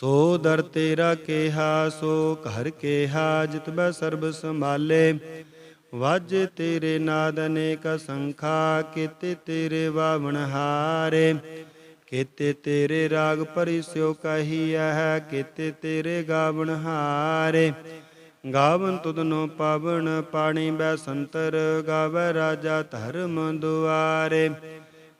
ਸੋ ਦਰ ਤੇਰਾ ਕੇਹਾ, ਸੋ ਘਰ ਕੇਹਾ, ਜਿਤ ਬੈ ਸਰਬ ਸੰਭਾਲੇ। ਵਾਜ ਤੇਰੇ ਨਾਦ ਅਨੇਕ ਸੰਖਾ, ਕੀਤੇ ਤੇਰੇ ਵਾਵਣ ਹਾਰੇ। ਕੀਤੇ ਤੇਰੇ ਰਾਗ ਪਰਿਸਿਓ ਕਹੀਐ ਕੀਤੇ ਤੇਰੇ ਗਾਵਣ ਹਾਰੇ। ਗਾਵਨ ਤੁਧਨੋ ਪਾਵਨ ਪਾਣੀ ਬੈ ਸੰਤਰ, ਗਾਵੈ ਰਾਜਾ ਧਰਮ ਦੁਆਰੇ।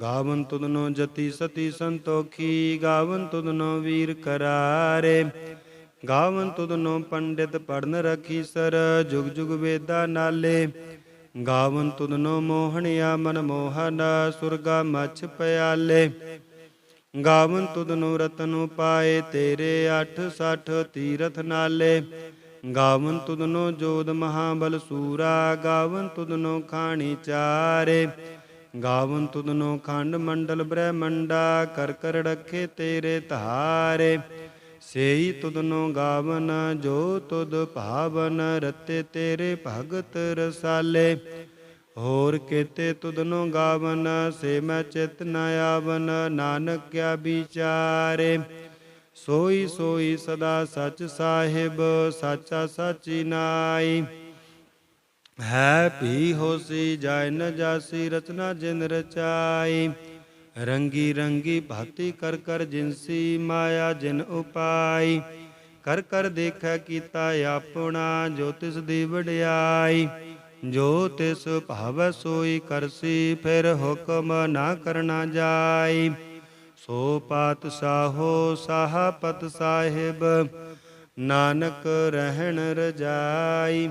ਗਾਵਨ ਤੁਧਨੋ ਜਤੀ ਸਤੀ ਸੰਤੋਖੀ, ਗਾਵਨ ਤੁਧਨੋ ਵੀਰ ਕਰਾਰੇ। ਗਾਵਨ ਤੁਧਨੋ ਪੰਡਿਤ ਪੜਨ ਰਖੀ ਸਰ, ਜੁਗ ਜੁਗ ਵੇਦਾ ਨਾਲੇ। ਗਾਵਨ ਤੁਧਨੋ ਮੋਹਣਿਆ ਮਨ ਮੋਹਨ, ਸੁਰਗਾ ਮਛ ਪਿਆਲੇ। ਗਾਵਨ ਤੁਧਨੋ ਰਤਨੋ ਪਾਏ ਤੇਰੇ 860 ਤੀਰਥ ਨਾਲੇ। ਗਾਵਨ ਤੁਧਨੋ ਜੋਦ ਮਹਾਬਲ ਸੂਰਾ, ਗਾਵਨ ਤੁਧਨੋ ਖਾਣੀ ਚਾਰੇ। ਗਾਵਨ ਤੁਧਨੋ ਖੰਡ ਮੰਡਲ ਬ੍ਰਹਮੰਡਾ, ਕਰ ਕਰ ਰਖੇ ਤੇਰੇ ਧਾਰੇ। ਸੇਈ ਤੁਧਨੋ ਗਾਵਨ, ਜੋ ਤੁਧ ਭਾਵਨ, ਰਤੇ ਤੇਰੇ ਭਗਤ ਰਸਾਲੇ। ਹੋਰ ਕੀਤੇ ਤੁਧਨੋ ਗਾਵਨ, ਸੇ ਮੈਂ ਚਿਤ ਨ ਆਵਨ ਨਾਨਕ ਕਿਆ ਵਿਚਾਰੇ। ਸੋਈ ਸੋਈ ਸਦਾ ਸਚ ਸਾਹਿਬ, ਸਾਚਾ ਸਾਚੀ ਨਾਈ। ਹੈ ਭੀ ਹੋਸੀ ਜਾਇ ਨ ਜਾਸੀ, ਰਚਨਾ ਜਿਨ ਰਚਾਈ। ਰੰਗੀ ਰੰਗੀ ਭਾਤੀ ਕਰ ਕਰ ਜਿਨਸੀ ਮਾਇਆ ਜਿਨ ਉਪਾਈ। ਕਰ ਕਰ ਦੇਖੈ ਕੀਤਾ ਆਪਣਾ, ਜੋ ਤਿਸ ਦੀ ਵਡਿਆਈ। ਜੋ ਤਿਸ ਭਾਵ ਸੋਈ ਕਰਸੀ, ਫਿਰ ਹੁਕਮ ਨਾ ਕਰਨਾ ਜਾਈ। ਸੋ ਪਾਤ ਪਾਤਸ਼ਾਹੋ ਸਾਹਪਤ ਸਾਹਿਬ, ਨਾਨਕ ਰਹਿਣ ਰਜਾਈ।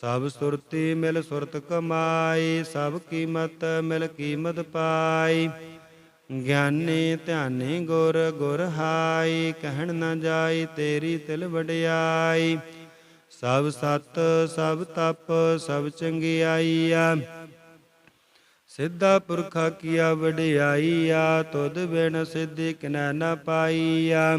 ਸਭ ਸੁਰਤੀ ਮਿਲ ਸੁਰਤ ਕਮਾਈ, ਸਭ ਕੀਮਤ ਮਿਲ ਕੀਮਤ ਪਾਈ। ਗਿਆਨੀ ਧਿਆਨੀ ਗੁਰ ਗੁਰ ਹਾਈ, ਕਹਿਣ ਨਾ ਜਾਈ ਤੇਰੀ ਤਿਲ ਵਡਿਆਈ। ਸਭ ਸਤ, ਸਭ ਤਪ, ਸਭ ਚੰਗਿਆਈਆ। ਸਿੱਧਾ ਪੁਰਖਾ ਕੀਆ ਵਡਿਆਈਆ, ਤੁਧ ਬਿਨ ਸਿੱਧੀ ਕਿਨੈ ਨ ਪਾਈਆ।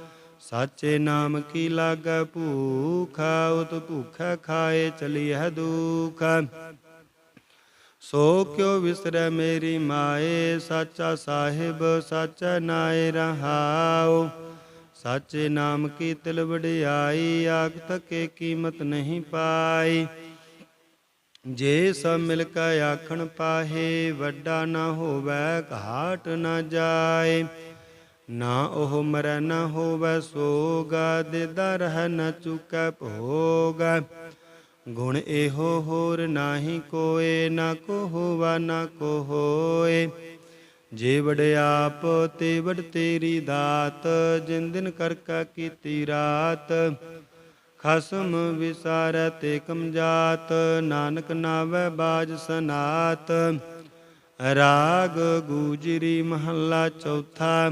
ਸਾਚੇ ਨਾਮ ਕੀ ਲਾਗੈ ਭੂਖਾ, ਉਤ ਭੂਖੈ ਖਾਏ ਚਲੀਐ ਦੁਖ। ਸੋ ਕਿਉ ਵਿਸਰੈ ਮੇਰੀ ਮਾਏ, ਸਾਚਾ ਸਾਹਿਬ ਸਾਚਾ ਨਾਏ ਰਹਾਉ। ਸਾਚੇ ਨਾਮ ਕੀ ਤਿਲ ਵਡਿਆਈ ਆਖ ਤਕੇ ਕੀਮਤ ਨਹੀਂ ਪਾਈ। ਜੇ ਸਭ ਮਿਲ ਕੇ ਆਖਣ ਪਾਹੇ, ਵੱਡਾ ਨਾ ਹੋਵੇ, ਘਾਟ ਨਾ ਜਾਏ। ਨਾ ਉਹ ਮਰੈ ਨਾ ਹੋਵੇ ਸੋਗਾ ਦੇਦਾ ਰਹਿ ਨ ਚੁਕੈ ਭੋਗ। ਗੁਣ ਇਹੋ ਹੋਰ ਨਾਹੀ ਕੋਏ, ਨਾ ਕੋ ਹੋਵਾ, ਨਾ ਕੋ ਹੋਏ। ਜੇ ਵਡਿਆਪ ਤੇ ਵਡ ਤੇਰੀ ਦਾਤ, ਜਿਨ ਦਿਨ ਕਰ ਕੀਤੀ ਰਾਤ। ਖਸਮ ਵਿਸਾਰੈ ਤੇ ਕਮ ਕਮਜਾਤ, ਨਾਨਕ ਨਾਵੈ ਬਾਜ ਸਨਾਤ। ਰਾਗ ਗੂਜਰੀ ਮਹੱਲਾ ਚੌਥਾ।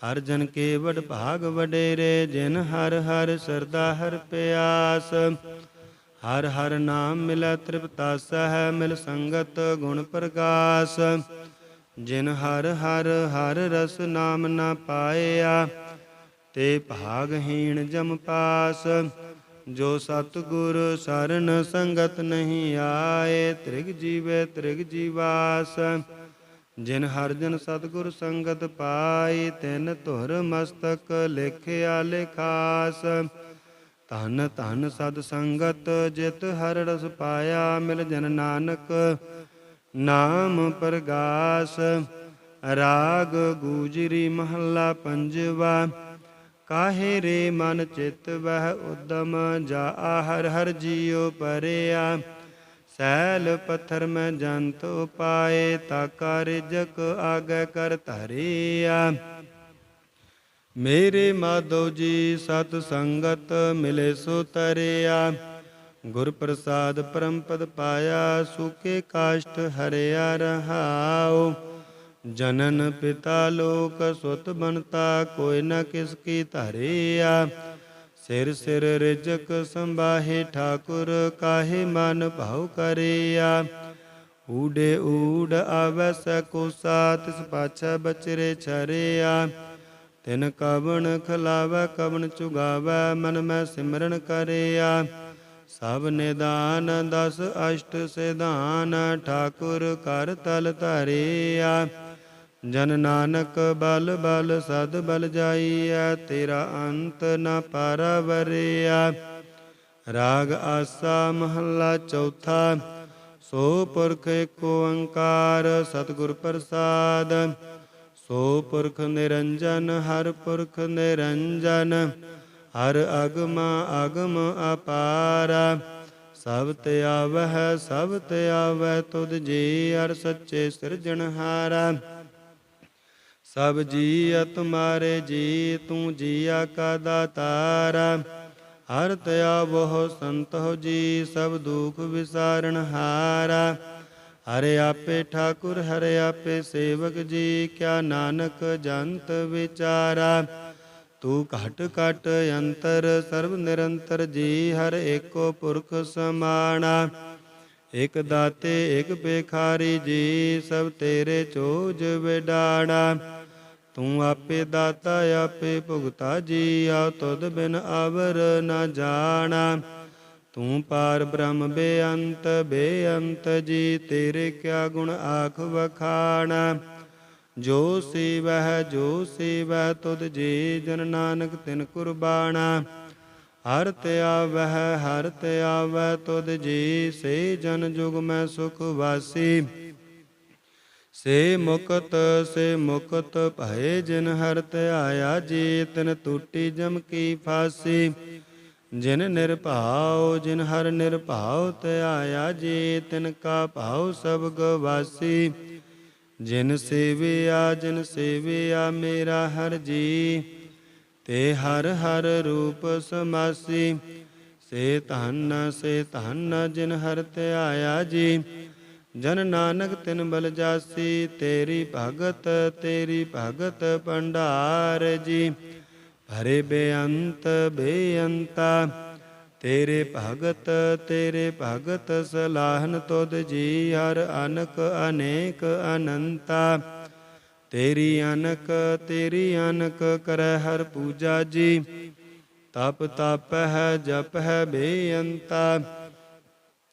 ਹਰ ਜਨ ਕੇ ਵਡ ਭਾਗ ਵਡੇਰੇ, ਜਿਨ ਹਰ ਹਰ ਸਰਦਾ ਹਰ ਪਿਆਸ। ਹਰ ਹਰ ਨਾਮ ਮਿਲੈ ਤ੍ਰਿਪਤਾ ਸਹਿ, ਮਿਲ ਸੰਗਤ ਗੁਣ ਪ੍ਰਕਾਸ਼ ਜਿਨ ਹਰ ਹਰ ਹਰ ਰਸ ਨਾਮ ਨਾ ਪਾਇਆ, ਤੇ ਭਾਗਹੀਣ ਜਮ ਪਾਸ। ਜੋ ਸਤਿਗੁਰ ਸਰਨ ਸੰਗਤ ਨਹੀਂ ਆਏ, ਤ੍ਰਿਗ ਜੀਵੇ ਤ੍ਰਿਗ ਜੀਵਾਸ। ਜਿਨ ਹਰ ਜਨ ਸਤਿਗੁਰ ਸੰਗਤ ਪਾਈ, ਤਿਨ ਧੁਰ ਮਸਤਕ ਲਿਖਿਆ ਲਿਖਾਸ। ਧਨ ਧਨ ਸਦ ਸੰਗਤ ਜਿਤ ਹਰ ਰਸ ਪਾਇਆ, ਮਿਲ ਜਨ ਨਾਨਕ ਨਾਮ ਪ੍ਰਗਾਸ। ਰਾਗ ਗੂਜਰੀ ਮਹੱਲਾ ਪੰਜਵਾ, ਕਾਹੇ ਰੇ ਮਨ ਚਿਤ ਵਹਿ ਉਦਮ, ਜਾ ਆਹਰ ਹਰ ਜੀਉ ਪਰਿਆ। ਸੈਲ ਪੱਥਰ ਮੈਂ ਜੰਤ ਉਪਾਏ ਤਾਕਾ ਰਿਜਕ ਆਗੇ ਕਰ ਧਰਿਆ। ਮੇਰੇ ਮਾਧੋ ਜੀ ਸਤ ਸੰਗਤ ਮਿਲੇ ਸੋ ਤਰਿਆ। ਗੁਰ ਪ੍ਰਸਾਦ ਪਰਮ ਪਦ ਪਾਇਆ ਸੁਕੇ ਕਾਸ਼ਟ ਹਰਿਆ ਰਹਾਉ। ਜਨਨ ਪਿਤਾ ਲੋਕ ਸੁਤ ਬਨਤਾ ਕੋਈ ਨਾ ਕਿਸ ਕੀ ਧਰਿਆ। ਸਿਰ ਸਿਰ ਰਿਜਕ ਸੰਭਾਹੇ ਠਾਕੁਰ ਕਾਹੇ ਮਨ ਭਾਉ ਕਰਿਆ। ਊਡੇ ਊੜ ਆਵੈ ਸਕੋ ਸਾਤ ਤਿਸ ਪਾਛੈ ਬਚਰੇ ਛਰਿਆ। ਤਿਨ ਕਵਣ ਖਲਾਵੈ, ਕਵਣ ਚੁਗਾਵੈ, ਮਨ ਮੈਂ ਸਿਮਰਨ ਕਰਿਆ। ਸਭ ਨਿਦਾਨ ਦਸ ਅਸ਼ਟ ਸਿਧਾਨ, ਠਾਕੁਰ ਕਰ ਤਲ ਧਰਿਆ। ਜਨ ਨਾਨਕ ਬਲ ਬਲ ਸਦ ਬਲ ਜਾਈਐ, ਤੇਰਾ ਅੰਤ ਨ ਪਰਵਰਿਆ ਰਾਗ ਆਸਾ ਮਹੱਲਾ ਚੌਥਾ, ਸੋ ਪੁਰਖ ਏਕ ਓੰਕਾਰ ਸਤਿਗੁਰ ਪ੍ਰਸਾਦ। ਸੋ ਪੁਰਖ ਨਿਰੰਜਨ, ਹਰ ਪੁਰਖ ਨਿਰੰਜਨ, ਹਰ ਅਗਮ ਅਗਮ ਅਪਾਰਾ। ਸਭ ਤੇ ਆਵਹਿ, ਸਭ ਤੇ ਆਵੈ ਤੁਧ ਜੀ ਅਰ ਸੱਚੇ ਸਿਰਜਣਹਾਰਾ। ਸਭ ਜੀ ਤੁਮਾਰੇ ਜੀ, ਤੂੰ ਜੀਆ ਕਾ ਦਾਤਾਰਾ। ਹਰ ਤਿਆ ਬਹੁ ਸੰਤ ਹੋ ਜੀ, ਸਭ ਦੁਖ ਵਿਸਾਰਨ ਹਾਰਾ। ਹਰੇ ਆਪੇ ਠਾਕੁਰ, ਹਰੇ ਆਪੇ ਸੇਵਕ ਜੀ, ਕਿਆ ਨਾਨਕ ਜੰਤ ਵਿਚਾਰਾ। ਤੂੰ ਘਟ ਘਟ ਅੰਤਰ, ਸਰਬ ਨਿਰੰਤਰ ਜੀ, ਹਰ ਏਕੋ ਪੁਰਖ ਸਮਾਣਾ। ਇਕ ਦਾਤੇ, ਇਕ ਬੇਖਾਰੀ ਜੀ, ਸਭ ਤੇਰੇ ਚੋਜ ਵਿਡਾਣਾ। ਤੂੰ ਆਪੇ ਦਾਤਾ, ਆਪੇ ਭੁਗਤਾ ਜੀ ਆ ਤੁਧ ਬਿਨ ਆਵਰ ਨਾ ਜਾਣਾ। ਤੂੰ ਪਾਰ ਬ੍ਰਹਮ ਬੇਅੰਤ ਬੇਅੰਤ, ਜੀ ਤੇਰੇ ਕਿਆ ਗੁਣ ਆਖ ਵਖਾਣਾ। ਜੋ ਸੇਵਹਿ ਜੋ ਸੇਵਹਿ, ਤੁਧ ਜੀ ਜਨ ਨਾਨਕ ਤਿਨ ਕੁਰਬਾਨਾ ਹਰ ਤੇ ਆਵਹਿ, ਹਰ ਤੇ ਆਵੈ ਤੁਧ ਜੀ ਸੇ ਜਨ ਜੁਗ ਮੈਂ ਸੁਖ ਵਾਸੀ। ਸੇ ਮੁਕਤ ਸੇ ਮੁਕਤ ਭਏ ਜਿਨ ਹਰ ਤੇ ਜੀ ਤਿਨ ਟੂਟੀ ਜਮ ਕੀ ਫਾਸੀ। ਜਿਨ ਨਿਰਭਾਉ, ਜਿਨ ਹਰ ਨਿਰਭਾਉ ਤੇ ਜੀ ਤਿਨ ਕਾ ਭਾਉ ਸਭ ਗਵਾਸੀ। ਜਿਨ ਸੇਵਿਆ ਜਿਨ ਸੇਵਿਆ ਮੇਰਾ ਹਰ ਜੀ, ਤੇ ਹਰ ਹਰ ਰੂਪ ਸਮਾਸੀ। ਸੇ ਧਨ ਸੇ ਧਨ ਜਿਨ ਹਰ ਧਿਆਇਆ ਜੀ ਜਨ ਨਾਨਕ ਤਿਨ ਬਲ ਜਾਸੀ, ਤੇਰੀ ਭਗਤ ਤੇਰੀ ਭਗਤ ਭੰਡਾਰ ਜੀ। ਹਰੇ ਬੇਅੰਤ ਬੇਅੰਤਾ, ਤੇਰੇ ਭਗਤ ਤੇਰੇ ਭਗਤ ਸਲਾਹਨ ਤੁਧ ਜੀ, ਹਰ ਅਨਕ ਅਨੇਕ ਅਨੰਤਾ। ਤੇਰੀ ਅਨਕ ਤੇਰੀ ਅਨਕ ਕਰੈ ਹਰ ਪੂਜਾ ਜੀ। ਤਪ ਤਪ ਹੈ, ਜਪ ਹੈ ਬੇਅੰਤਾ।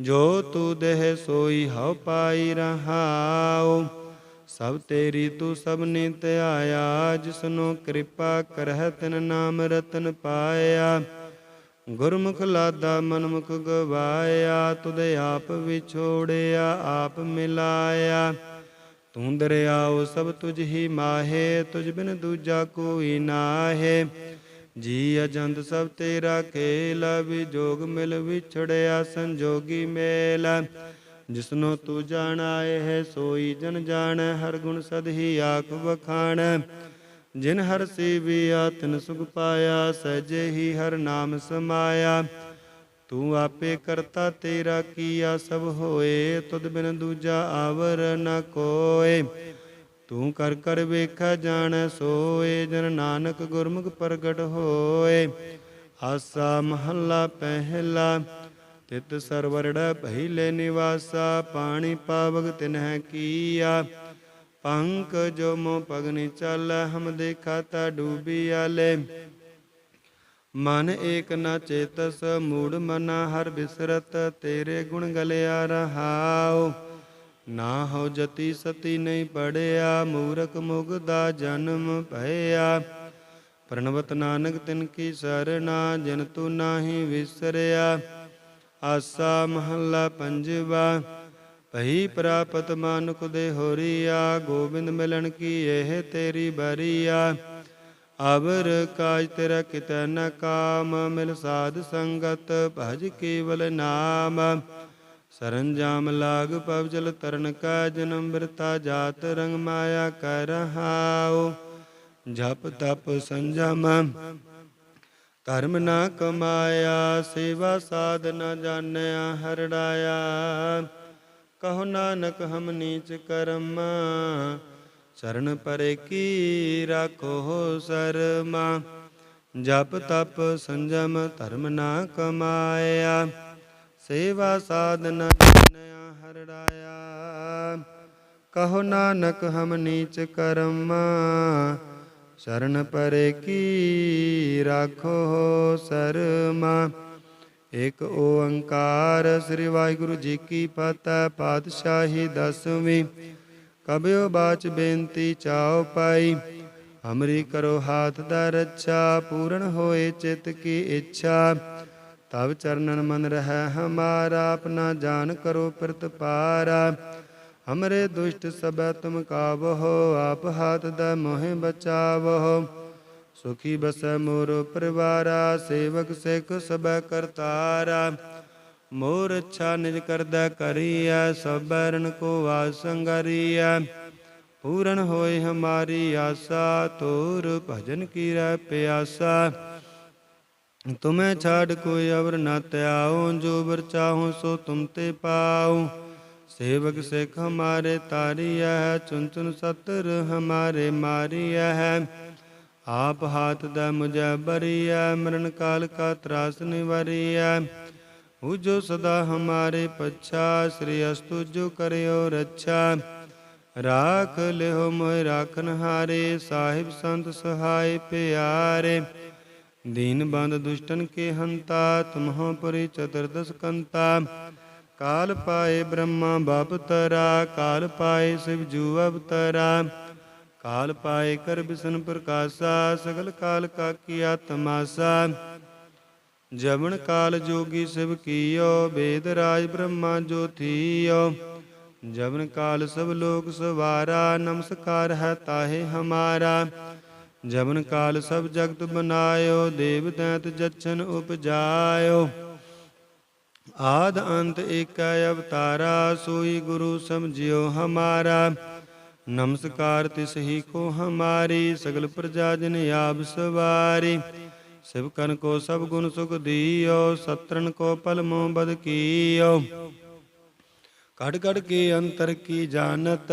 ਜੋ ਤੂ ਦੇਹ ਸੋਈ ਹਉ ਪਾਈ ਰਹਾਉ, ਸਭ ਤੇਰੀ ਤੂੰ ਸਭ ਨੇ ਧਿਆਇਆ ਜਿਸਨੂੰ ਕਿਰਪਾ ਕਰਹਿ ਤਿਨ ਨਾਮ ਰਤਨ ਪਾਇਆ। ਗੁਰਮੁਖ ਲਾਦਾ ਮਨਮੁਖ ਗਵਾਇਆ, ਤੁਧ ਆਪ ਵਿਛੋੜਿਆ, ਆਪ ਮਿਲਾਇਆ। ਤੂੰ ਦਰਿਆਓ ਸਭ ਤੁਝ ਹੀ ਮਾਹੇ, ਤੁਝ ਬਿਨ ਦੂਜਾ ਕੋਈ ਨਾਹੇ। ਜੀ ਅਜੰਤ ਸਭ ਤੇਰਾ ਖੇਲ, ਵਿਜੋਗ ਮਿਲ ਵਿਛੜਿਆ ਸੰਜੋਗੀ ਮੇਲ। ਜਿਸਨੋ ਤੂੰ ਜਾਣਾਏ ਹੈ ਸੋਈ ਜਨ ਜਾਣ, ਹਰ ਗੁਣ ਸਦ ਹੀ ਆਖ ਵਖਾਣ। ਜਿਨ ਹਰ ਸੇਵਿਆ ਤਿਨ ਸੁਖ ਪਾਇਆ, ਸਹਿਜੇ ਹੀ ਹਰ ਨਾਮ ਸਮਾਇਆ। ਤੂੰ ਆਪੇ ਕਰਤਾ ਤੇਰਾ ਕੀਆ, ਸਭ ਹੋਏ, ਤੁਧ ਬਿਨ ਦੂਜਾ ਆਵਰ ਨ ਕੋਏ। ਤੂੰ ਕਰ ਕਰ ਵੇਖਾ ਜਾਣੈ, ਸੋਏ ਜਨ ਨਾਨਕ ਗੁਰਮੁਖ ਪ੍ਰਗਟ ਹੋਏ। ਆਸਾ ਮਹੱਲਾ ਪਹਿਲਾ, ਤਿਤ ਸਰਵਰੜ ਪਹਿਲੇ ਨਿਵਾਸਾ, ਪਾਣੀ ਪਾਵਗ ਤਿਨਹਿ ਕੀਆ। ਪੰਕ ਜੋ ਮੋ ਪਗਨੀ ਚੱਲ, ਹਮ ਦੇਖਾ ਤਾ ਡੂਬੀ ਆਲੇ। ਮਨ ਏਕ ਨ ਚੇਤਸ, ਮੂੜ ਮਨਾ ਹਰ ਬਿਸਰਤ, ਤੇਰੇ ਗੁਣ ਗਲਿਆ ਰਹਾਓ ਨਾ ਹੋ ਜਤੀ ਸਤੀ ਨਹੀਂ ਪੜਿਆ, ਮੂਰਖ ਮੁਗ ਦਾ ਜਨਮ ਭਇਆ। ਪ੍ਰਣਵਤ ਨਾਨਕ ਤਿਨ ਕੀ ਸਰਣਾ, ਜਿਨ ਤੂੰ ਨਾਹੀ ਵਿਸਰਿਆ। ਆਸਾ ਮਹੱਲਾ ਪੰਜਵਾ, ਭਈ ਪ੍ਰਾਪਤ ਮਾਨੁਖ ਦੇ ਹੋਰੀਆ, ਗੋਬਿੰਦ ਮਿਲਣ ਕੀ ਇਹ ਤੇਰੀ ਬਰੀਆ। ਅਵਰ ਕਾਜ ਤੇਰਾ ਕਿਤੈ ਨ ਕਾਮ, ਮਿਲ ਸਾਧ ਸੰਗਤ ਭਜ ਕੇਵਲ ਨਾਮ। ਸਰੰਜਾਮ ਲਾਗ ਪਵ ਜਲ ਤਰਨ ਕਾ ਜਨਮ ਬਿਰਤਾ ਜਾਤ ਰੰਗ ਮਾਇਆ ਕਰ ਰਹਾਉ ਜਪ ਤਪ ਸੰਜਮ, ਧਰਮ ਨਾ ਕਮਾਇਆ, ਸੇਵਾ ਸਾਧ ਨਾ ਜਾਣਿਆ, ਹਰੜਾਇਆ। ਕਹੋ ਨਾਨਕ ਹਮ ਨੀਚ ਕਰਮ, ਚਰਨ ਪਰੇ ਕੀ ਰਾਖੋ ਸਰਮਾ। ਜਪ ਤਪ ਸੰਜਮ, ਧਰਮ ਨਾ ਕਮਾਇਆ। ਸੇਵਾ ਸਾਧਨਾ ਜਾਣਿਆ ਹਰੜਾਇਆ ਕਹੋ ਨਾਨਕ ਹਮ ਨੀਚ ਕਰਮ, ਸ਼ਰਨ ਪਰੇ ਕੀ ਰਾਖੋ ਸਰਮਾ। ਇਕ ਓੰਕਾਰ ਸ੍ਰੀ ਵਾਹਿਗੁਰੂ ਜੀ ਕੀ ਫਤਿਹ, ਪਾਤਸ਼ਾਹੀ ਦਸਵੀਂ। ਕਬਿਓ ਬਾਚ ਬੇਨਤੀ ਚਾਉ ਪਾਈ ਹਮਰੀ ਕਰੋ ਹਾਥ ਦਾ ਰੱਛਾ, ਪੂਰਨ ਹੋਏ ਚਿਤ ਕੀ ਇੱਛਾ। ਤਬ ਚਰਨਨ ਮਨ ਰਹਿ, ਹਮਾਰਾ ਆਪਣਾ ਜਾਨ ਕਰੋ ਪ੍ਰਤਪਾਰਾ ਹਮਰੇ ਦੁਸ਼ਟ ਸਬੈ ਤੁਮ ਕਾਵਹੋ ਆਪ ਹਾਥ ਦਾ ਮੋਹਿ ਬਚਾਵਹੋ ਸੁਖੀ ਬਸੈ ਮੋਰ ਪਰਿਵਾਰਾ, ਸੇਵਕ ਸਿੱਖ ਸਬੈ ਕਰਤਾਰਾ। ਮੋਰ ਅੱਛਾ ਨਿਜ ਕਰਦਾ ਕਰੀਐ, ਸਭੈ ਰਣ ਕੋ ਵਾਸੰਗਰੀਐ ਪੂਰਨ ਹੋਏ ਹਮਾਰੀ ਆਸਾ ਤੋਰ ਭਜਨ ਕੀ ਰਹਿ ਪਿਆਸਾ। ਤੁਮੈ ਛਾੜ ਕੋਈ ਅਵਰ ਨਾ ਤਿਆਉ ਜੋ ਵਰ ਚਾਹੋ ਸੋ ਤੁਮ ਤੇ ਪਾਉ। ਸੇਵਕ ਸਿੱਖ ਹਮਾਰੇ ਤਾਰੀਐ ਹੈ ਚੁਨ ਚੁਨ ਸਤਰ ਹਮਾਰੇ ਮਾਰੀਐ। ਹੈ ਆਪ ਹਾਥ ਦਾ ਮੁਝੈ ਬਰੀਆ ਮਰਨ ਕਾਲ ਕਾ ਤਰਾਸ ਨਿਵਰੀਐ। ਜੋ ਸਦਾ ਹਮਾਰੇ ਪੱਛਾ, ਸ੍ਰੀ ਅਸਤੁ ਜੋ ਕਰਿਓ ਰੱਛਾ। ਰਾਖ ਲਿਓ ਮੋਇ ਰਾਖਨ ਹਾਰੇ ਸਾਹਿਬ ਸੰਤ ਸਹਾਇ ਪਿਆਰੇ। ਦੀਨ ਬੰਦ ਦੁਸ਼ਟਨ ਕੇ ਹੰਤਾ, ਤੁਮਹੁ ਪਰਿ ਚਤੁਰਦਸ ਕੰਤਾ। ਕਾਲ ਪਾਏ ਬ੍ਰਹਮਾ ਬਾਪ ਤਰਾ, ਕਾਲ ਪਾਏ ਸਿਵ ਜੂ ਅਵਤਰਾ। ਕਾਲ ਪਾਏ ਕਰ ਬਿਸ਼ਨ ਪ੍ਰਕਾਸ਼ਾ, ਸਗਲ ਕਾਲ ਕਾ ਕੀਆ ਤਮਾਸਾ ਜਵਨ ਕਾਲ ਜੋਗੀ ਸਿਵ ਕੀਓ ਵੇਦ ਰਾਜ ਬ੍ਰਹਮਾ ਜੋ ਜਵਨ ਕਾਲ ਸਭ ਲੋਕ ਸਵਾਰਾ, ਨਮਸਕਾਰ ਹੈ ਤਾਹੇ ਹਮਾਰਾ। ਜਵਨ ਕਾਲ ਸਭ ਜਗਤ ਬਨਾਇਓ, ਦੇਵ ਦੈਤ ਜਛਨ ਉਪਜਾਇਓ। ਆਦ ਅੰਤ ਏਕੈ ਅਵਤਾਰਾ, ਸੋਈ ਗੁਰੂ ਸਮਝਿਓ ਹਮਾਰਾ। ਨਮਸਕਾਰ ਤਿਸ ਹੀ ਕੋ ਹਮਾਰੀ, ਸਗਲ ਪ੍ਰਜਾ ਜਨ ਆਪ ਸਵਾਰੀ। ਸਿਵ ਕਨ ਕੋ ਸਭ ਗੁਣ ਸੁਖ ਦੀਓ ਸਤਰਨ ਕੋ ਪਲ ਮੋ ਬਦ ਕੀਓ। ਕੜ ਕੜ ਕੇ ਅੰਤਰ ਕੀ ਜਾਣਤ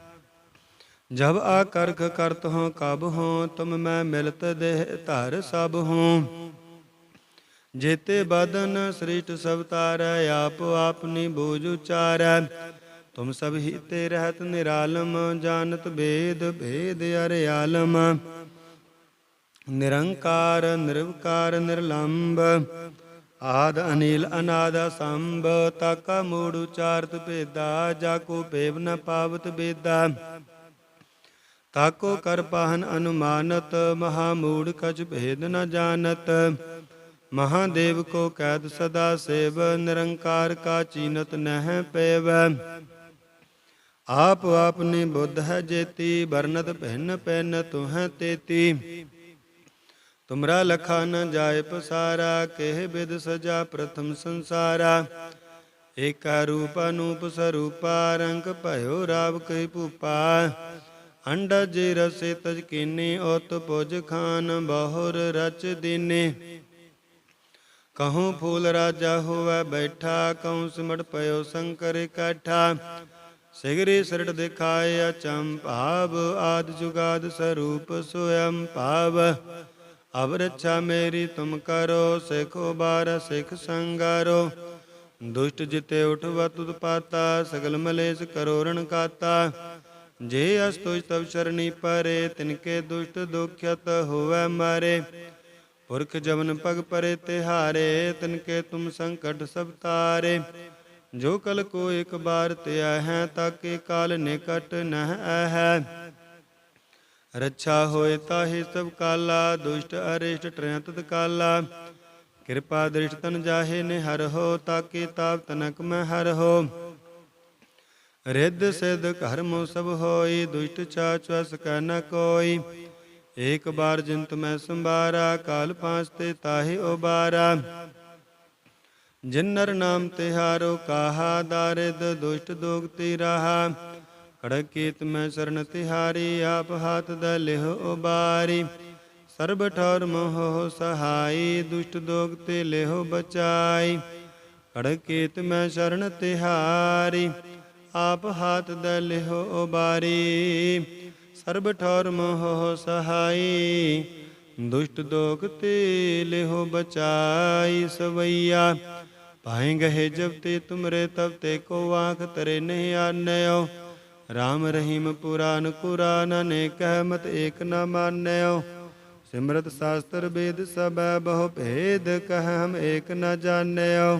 ਜਬ ਆ ਕਰਤ ਹੋ, ਕਬ ਹੋ, ਤੁਮ ਮੈਂ ਮਿਲਤ ਦੇਹ ਧਰ ਸਭ ਹੋ। ਜੇਤੇ ਬਦਨ ਸ੍ਰਿਸ਼ਟ ਸਭ ਆਪ ਆਪਨੀ ਬੋਝ ਉਚਾਰੈ। ਤੁਮ ਸਭ ਹੀ ਤੇ ਰਹਿਤ ਨਿਰਾਲਮ, ਜਾਣਤ ਭੇਦ ਭੇਦ ਅਰੇ ਆਲਮ। ਨਿਰੰਕਾਰ, ਨਿਰਵਕਾਰ ਨਿਰਲੰਭ ਆਦ ਅਨੀਲ ਅਨਾਦ ਸੰਭ ਤਾਕਾ ਮੂੜ ਉਚਾਰਤ ਭੇਦਾ, ਜਾ ਕੋ ਭੇਵ ਨ ਪਾਵਤ ਬੇਦਾ। ਤਾਕੋ ਕਰ ਪਾਹਨ ਅਨੁਮਾਨਤ ਮਹਾ ਮੂੜ ਕਛ ਭੇਦ ਨ ਜਾਣਤ। ਮਹਾਦੇਵ ਕੋ ਕੈਦ ਸਦਾ ਸੇਵ, ਨਿਰੰਕਾਰ ਕਾ ਚੀਨਤ ਨਹਿ ਪੇਵ। ਆਪ ਆਪਨੇ ਬੁੱਧ ਹੈ ਜੇਤੀ, ਵਰਨਤ ਭਿੰਨ ਪੈਨ ਤੁਹੈ ਤੇਤੀ। ਤੁਮਰਾ ਲਖਾ ਨ ਜਾਏ ਪਸਾਰਾ, ਕਹਿ ਬਿਦ ਸਜਾ ਪ੍ਰਥਮ ਸੰਸਾਰਾ। ਏਕਾ ਰੂਪ ਅਨੂਪ ਸਰੂਪਾ, ਰੰਗ ਭਇਓ ਰਾਵ ਕੈ ਭੂਪਾ। ਅੰਡਾ ਜੇ ਰਸੇ ਤਜ ਕੀਨੇ ਉਤ ਪੁਜ ਖਾਨ ਬਹੁਰ ਰਚ ਦੀਨੇ। ਕਹੂੰ ਫੂਲ ਰਾਜਾ ਹੋਵੇ ਬੈਠਾ, ਕਹੂੰ ਸਿਮਟ ਪਇਓ ਸ਼ੰਕਰ ਇਕੱਠਾ। ਸਿਗਰੀ ਸਰਟ ਦਿਖਾਏ ਅਚੰਭਾਵ ਆਦ ਜੁਗਾਦ ਸਰੂਪ ਸੋਇਮ ਭਾਵ। ਅਬ ਰੱਛਾ ਮੇਰੀ ਤੁਮ ਕਰੋ, ਸਿਖੋ ਬਾਰ ਸਿਖ ਸੰਗਾਰੋ। ਦੁਸ਼ਟ ਜਿਤੇ ਉਠਵਾ ਤੁਧ ਪਾਤਾ ਸਗਲ ਮਲੇਸ਼ ਕਰੋ ਰਣ ਕਾਤਾ ਜੇ ਅਸਤੁਜ ਤਵ ਸ਼ਰਣੀ ਪਰੇ, ਤਿਨਕੇ ਦੁਸ਼ਟ ਦੁਖਿਤ ਹੋਵੇ ਮਾਰੇ। ਪੁਰਖ ਜਵਨ ਪਗ ਪਰੇ ਤਿਹਾਰੇ, ਤਿਨਕੇ ਤੁਮ ਸੰਕਟ ਸਭ ਤਾਰੇ। ਜੋ ਕਲ ਕੋ ਇੱਕ ਬਾਰ ਤਿਆ ਹੈ ਤਾਕੇ ਕਾਲ ਨਿਕਟ ਨਹਿ ਹੈ ਰੱਛਾ ਹੋਏ ਤਾਹੀ ਸਭ ਕਾਲਾ, ਦੁਸ਼ਟ ਅਰਿਸ਼ਟ ਟ੍ਰੈਤ ਕਾਲਾ। ਕਿਰਪਾ ਦ੍ਰਿਸ਼ਟ ਤਨ ਜਾਹੇ ਨਿਹਰ ਹੋ, ਤਾਕੇ ਤਾਪ ਤਨਕ ਮੈਂ ਹਰ ਹੋ। ਰਿੱਧ ਸਿਧ ਕਰਮ ਸਭ ਹੋਈ, ਦੁਸ਼ਟ ਚਾਚ ਵਸ ਕੈ ਨ ਕੋਈ। ਏਕ ਬਾਰ ਜਿੰਤ ਮੈਂ ਸੰਭਾਰਾ, ਕਾਲ ਪਾਂਚ ਤੇ ਤਾਹੇ ਉਬਾਰਾ। ਜਿਨਰ ਨਾਮ ਤਿਹਾਰੋ ਕਾਹਾ ਦਾਰਿਦ, ਦੁਸ਼ਟ ਦੋਗਤੀ ਰਹਾ। ਖੜਕ ਕੀਤ ਮੈਂ ਸਰਨ ਤਿਹਾਰੀ, ਆਪ ਹਾਥ ਦ ਲਿਹ ਉਬਾਰੀ। ਸਰਬ ਠੌਰ ਮੋਹ ਸਹਾਈ, ਦੁਸ਼ਟ ਦੋਗਤੇ ਤੇ ਲਿਹ ਬਚਾਈ। ਖੜਕ ਕੀਤ ਮੈਂ ਸ਼ਰਨ ਤਿਹਾਰੀ। ਆਪ ਹਾਥ ਦ ਲਿਹ ਉਬਾਰੀ। ਸਰਬ ਠੌਰ ਮੋਹ ਸਹਾਈ। ਦੁਸ਼ਟ ਦੋਖ ਤੇ ਲਿਹੁ ਬਚਾਈ ਸਵਈਆ। ਪਾਏ ਗਏ ਜਬ ਤੇ ਤੁਮਰੇ ਤਬ ਤੇ ਕੋ ਆਖ ਤਰੇ ਨਹੀਂ ਆਨਿਓ। ਰਾਮ ਰਹੀਮ ਪੁਰਾਨ ਕੁਰਾਨ ਅਨੇਕ ਮਤ ਏਕ ਨ ਮਾਨਿਓ। ਸਿਮਰਤ ਸਾਸਤਰ ਵੇਦ ਸਬੈ ਬਹੁ ਭੇਦ ਕਹ ਹਮ ਏਕ ਨ ਜਾਣਿਓ।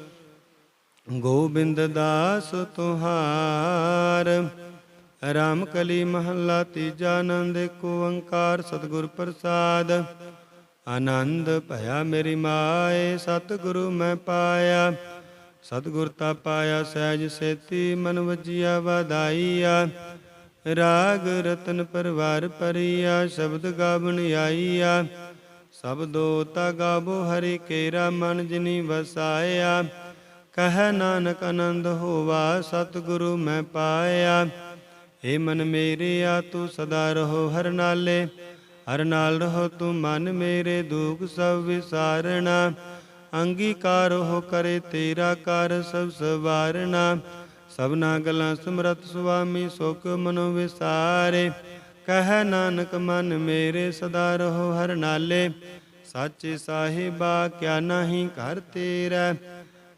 ਗੋਬਿੰਦ ਦਾਸ ਤੁਹਾਰ ਰਾਮ ਕਲੀ ਮਹੱਲਾ ਤੀਜਾ ਆਨੰਦ ਕੋ ਓੰਕਾਰ ਸਤਿਗੁਰ ਪ੍ਰਸਾਦ। ਆਨੰਦ ਭਇਆ ਮੇਰੀ ਮਾਏ, ਸਤਿਗੁਰੂ ਮੈਂ ਪਾਇਆ। ਸਤਿਗੁਰ ਤਾ ਪਾਇਆ, ਸਹਿਜ ਸੇਤੀ ਮਨ ਵਜੀਆ, ਵਧਾਈਆ। ਰਾਗ ਰਤਨ ਪਰਵਾਰ ਪਰੀਆ, ਸ਼ਬਦ ਗਾਵਣ ਆਈਆ। ਸਬਦੋ ਤਾ ਗਾਵੋ, ਹਰੀ ਕੇਰਾ ਮਨ ਜਿਨੀ ਵਸਾਇਆ। ਕਹਿ ਨਾਨਕ ਆਨੰਦ ਹੋਵਾ, ਸਤਿਗੁਰੂ ਮੈਂ ਪਾਇਆ। ਏ ਮਨ ਮੇਰਿਆ ਤੂੰ ਸਦਾ ਰਹੋ ਹਰ ਨਾਲੇ। ਹਰ ਨਾਲ ਰਹੋ ਤੂੰ ਮਨ ਮੇਰੇ, ਦੁਖ ਸਭ ਵਿਸਾਰਣਾ ਅੰਗੀਕਾਰ ਹੋ ਕਰੇ ਤੇਰਾ ਕਰ, ਸਭ ਸਵਾਰਣਾ ਸਭਨਾ ਗੱਲਾਂ ਸਮਰਤ ਸੁਆਮੀ ਸੁਖ ਮਨੋ ਵਿਸਾਰੇ। ਕਹਿ ਨਾਨਕ ਮਨ ਮੇਰੇ, ਸਦਾ ਰਹੋ ਹਰ ਨਾਲੇ। ਸਾਚੇ ਸਾਹਿਬਾ, ਕਿਆ ਨਹੀਂ ਘਰ ਤੇਰਾ।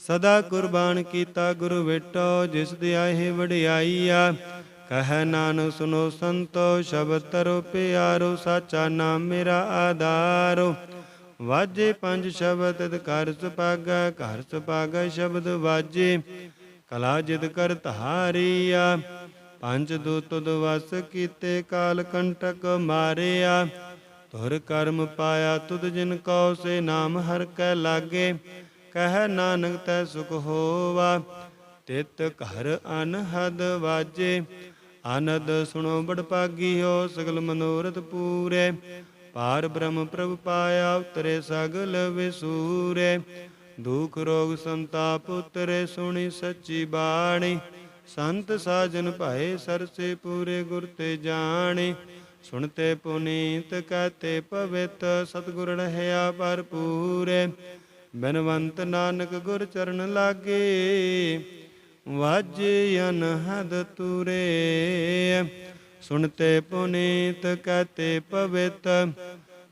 ਸਦਾ ਕੁਰਬਾਨ ਕੀਤਾ ਗੁਰੂ ਵੇਟੋ, ਜਿਸ ਦੇ ਵਡਿਆਈ ਆ। ਕਹਿ ਨਾਨਕ ਸੁਨੋ ਸੰਤੋ, ਸ਼ਬਦ ਤਰੋ ਪਿਆਰੋ, ਸਾਚਾ ਨਾਮ ਮੇਰਾ ਆਧਾਰੋ। ਵਾਜੇ ਪੰਜ ਸ਼ਬਦ, ਤਿਤ ਕਰ ਸੁਪਾਗਾ ਘਰ ਸੁਪਾਗਾ ਸ਼ਬਦ ਵਾਜੇ। ਕਲਾ ਜਿਦ ਕਰ ਧਾਰੀਆ ਪੰਜ ਦੂਤ ਦਵਸ ਕੀਤੇ, ਕਾਲ ਕੰਟਕ ਮਾਰਿਆ। ਤੁਰ ਕਰਮ ਪਾਇਆ, ਤੁਧ ਜਿਨ ਕਉ, ਸੇ ਨਾਮ ਹਰ ਕੈ ਲਾਗੇ। ਕਹਿ ਨਾਨਕ ਤੈ ਸੁਖ ਹੋਵਾ, ਤਿਤ ਘਰ ਅਨਹਦ ਵਾਜੇ। ਆਨੰਦ ਸੁਣੋ ਬੜ ਪਾਗੀ ਹੋ ਸਗਲ ਮਨੋਰਥ ਪੂਰੇ। ਪਾਰ ਬ੍ਰਹਮ ਪ੍ਰਭ ਪਾਇਆ ਉਤਰੇ ਸਗਲ ਵਿਸੂਰੇ। ਦੁਖ ਰੋਗ ਸੰਤਾਪ ਉਤਰੇ ਸੁਣੀ ਸੱਚੀ ਬਾਣੀ। ਸੰਤ ਸਾਜਨ ਭਾਏ ਸਰਸੇ ਪੂਰੇ ਗੁਰ ਤੇ ਜਾਣੇ। ਸੁਣਤੇ ਪੁਨੀਤ ਕਹਤੇ ਪਵਿੱਤ, ਸਤਿਗੁਰ ਰਹਿਆ ਭਰਪੂਰੇ। ਬਨਵੰਤ ਨਾਨਕ ਗੁਰ ਚਰਨ ਲਾਗੇ, ਵਾਜੇ ਅਨਹਦ ਤੁਰੇ। ਸੁਣਤੇ ਪੁਨੀਤ, ਕਹਤੇ ਪਵਿਤ,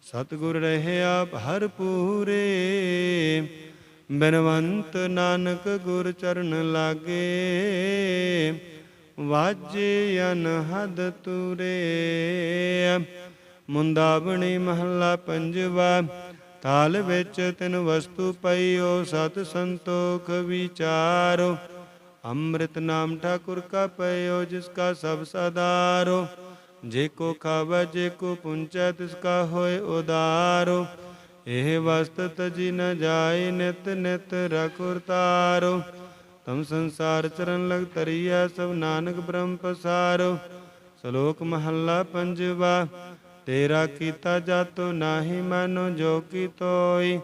ਸਤਿਗੁਰ ਰਹਿਆ ਭਰਪੂਰੇ ਬਨਵੰਤ ਨਾਨਕ ਗੁਰ ਚਰਨ ਲਾਗੇ, ਵਾਜੇ ਅਨਹਦ ਤੁਰੇ। ਮੁੰਦਾਵਣੀ ਮਹੱਲਾ ਪੰਜਵਾ ਤਾਲ ਵਿੱਚ ਤਿਨ ਵਸਤੂ ਪਈਓ, ਸਤ ਸੰਤੋਖ ਵਿਚਾਰੋ। ਅੰਮ੍ਰਿਤ ਨਾਮ ਠਾਕੁਰ ਕਾ ਪਇਓ ਜਿਸ ਕਾ ਸਭ ਸਦਾਰੋ। ਜੇ ਕੋ ਖਾਵੈ, ਜੇ ਕੋ ਪੁੰਚੈ, ਤਿਸ ਕਾ ਹੋਏ ਉਦਾਰੋ। ਇਹ ਵਸਤ ਤਜੀ ਨ ਜਾਏ, ਨਿਤ ਨਿਤ ਰਖੁਰ ਤਾਰੋ। ਤਮ ਸੰਸਾਰ ਚਰਨ ਲਗ ਤਰੀਆ ਸਭ ਨਾਨਕ ਬ੍ਰਹਮ ਪਸਾਰੋ। ਸ਼ਲੋਕ ਮਹੱਲਾ ਪੰਜਵਾ ਤੇਰਾ ਕੀਤਾ ਜਾਤੋ ਨਾਹੀ ਮਾਨੋ ਜੋ ਕੀ ਤੋਈ।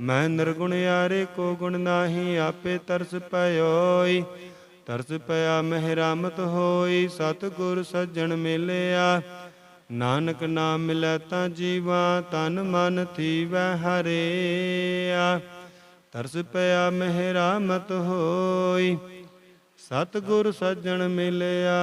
ਮੈਂ ਨਿਰਗੁਣ ਯਾਰੇ ਕੋ ਗੁਣ ਨਾਹੀ, ਆਪੇ ਤਰਸ ਪਇਓਈ। ਤਰਸ ਪਿਆ ਮਹਿਰਾਮਤ ਹੋਈ, ਸਤਿਗੁਰ ਸੱਜਣ ਮਿਲਿਆ। ਨਾਨਕ ਨਾਮ ਮਿਲੈ ਤਾਂ ਜੀਵਾ, ਤਨ ਮਨ ਥੀਵੈ ਹਰਿਆ। ਤਰਸ ਪਿਆ ਮਹਿਰਾਮਤ ਹੋਈ, ਸਤਿਗੁਰ ਸੱਜਣ ਮਿਲਿਆ।